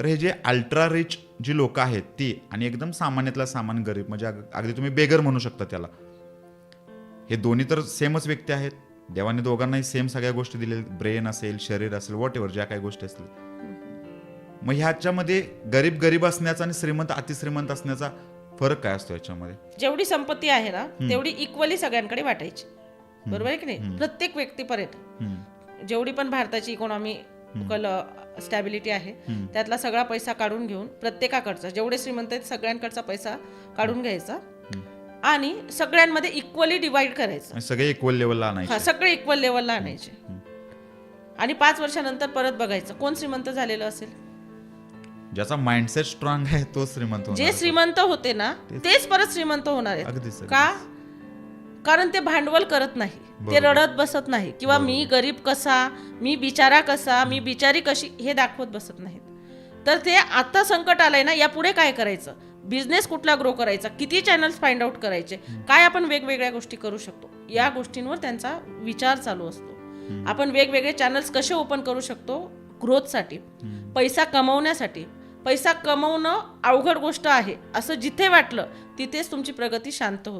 तर हे जे अल्ट्रा रिच जी लोक आहेत ती आणि एकदम सामान्यातला सामान्य गरीब म्हणजे अग- अगदी तुम्ही बेगर म्हणू शकता त्याला. हे दोन्ही तर सेमच व्यक्ती आहेत. देवाने दोघांनाही सेम सगळ्या गोष्टी दिलेल्या ब्रेन असेल शरीर असेल वॉट एव्हर ज्या काही गोष्टी असतील. मग ह्याच्यामध्ये गरीब गरीब असण्याचा आणि श्रीमंत अतिश्रीमंत असण्याचा फरक काय असतो याच्यामध्ये जेवढी संपत्ती आहे ना तेवढी इक्वली सगळ्यांकडे वाटायची. बरोबर आहे की नाही? प्रत्येक व्यक्तीपर्यंत. जेवढी पण भारताची इकॉनॉमी कल स्टॅबिलिटी आहे. त्यातला सगळा पैसा काढून घेऊन प्रत्येकाकडचा जेवढे श्रीमंत आहेत सगळ्यांकडचा पैसा काढून घ्यायचा. आणि सगळ्यांमध्ये इक्वली डिवाइड करायचं. सगळे इक्वल लेवलला हा आणायचे. सगळे इक्वल लेवलला आणायचे. आणि पाच वर्षानंतर परत बघायचं कोण श्रीमंत झालेलं असेल? ज्याचा माइंडसेट स्ट्रॉंग आहे तो श्रीमंत जे. श्रीमंत होते ना तेच. परत श्रीमंत होणार आहेत. अगदीच. का? कारण ते भांडवल करत नाही. ते. रडत बसत नाही. किंवा मी गरीब कसा मी बिचारा कसा मी बिचारी कशी हे दाखवत बसत नाहीत. तर ते आता संकट आलंय ना यापुढे काय करायचं? बिझनेस कुठला ग्रो करायचा? किती चॅनल्स फाइंड आउट करायचे? काय आपण वेगवेगळ्या गोष्टी करू शकतो? या गोष्टींवर त्यांचा विचार चालू असतो. आपण वेगवेगळे चॅनल्स कसे ओपन करू शकतो? ग्रोथसाठी पैसा कमवण्यासाठी. पैसा कमवणं अवघड गोष्ट आहे. असं जिथे वाटलं तिथेच तुमची प्रगती शांत होते.